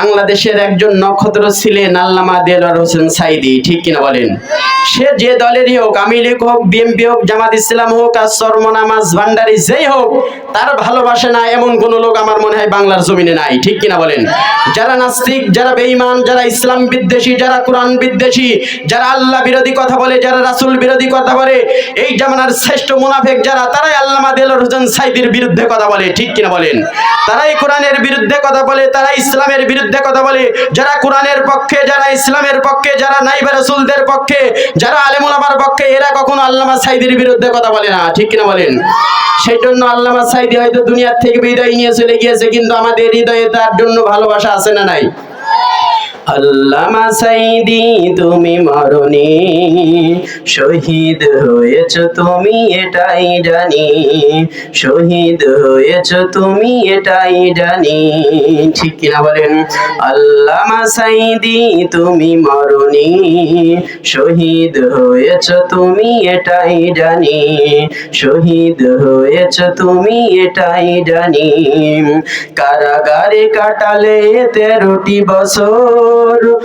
বাংলাদেশের একজন নক্ষত্র ছিলেন আল্লামা দেলার হোসেন সাইদি, ঠিক কিনা বলেন? সে যে দলেরই হোক আওয়ামী লীগ হোক, বিএনপি হোক, জামাত ইসলাম হোক, আর সরমনামাজ ভান্ডারি যেই হোক, তার ভালোবাসে না এমন কোন লোক আমার মনে হয় বাংলার জমিনে নাই, ঠিক কিনা বলেন? যারা নাস্তিক, যারা বেঈমান, যারা ইসলাম বিদ্বেষী, যারা কোরআন বিদ্বেষী, যারা আল্লাহ বিরোধী কথা বলে, যারা রাসূল বিরোধী কথা বলে, এই জামানার শ্রেষ্ঠ মুনাফেক যারা, তারাই আল্লামা দেলার হোসেন সাইদির বিরুদ্ধে কথা বলে, ঠিক কিনা বলেন? তারাই কোরআনের বিরুদ্ধে কথা বলে তারা ইসলামের বিরুদ্ধে কথা বলি, যারা কোরআনের পক্ষে, যারা ইসলামের পক্ষে, যারা নাইবা রাসূলদের পক্ষে, যারা আলেমুলামার পক্ষে, এরা কখনো আল্লামা সাইদির বিরুদ্ধে কথা বলে না, ঠিক কিনা বলেন? সেই জন্য আল্লামা সাইদি হয়তো দুনিয়ার থেকে বিদায় নিয়ে চলে গিয়েছে, কিন্তু আমাদের হৃদয়ে তার জন্য ভালোবাসা আছে না নাই? আল্লামা সাইদি, তুমি মরনি। শহীদ হয়েছ তুমি এটাই জানি। শহীদ হয়েছ তুমি এটাই জানি। ঠিক কিনা বলেন? আল্লামা সাইদি, তুমি মরনি। শহীদ হয়েছ তুমি এটাই জানি। শহীদ হয়েছ তুমি এটাই জানি। কারাগারে কাটালে তেরোটি বছর। Lord.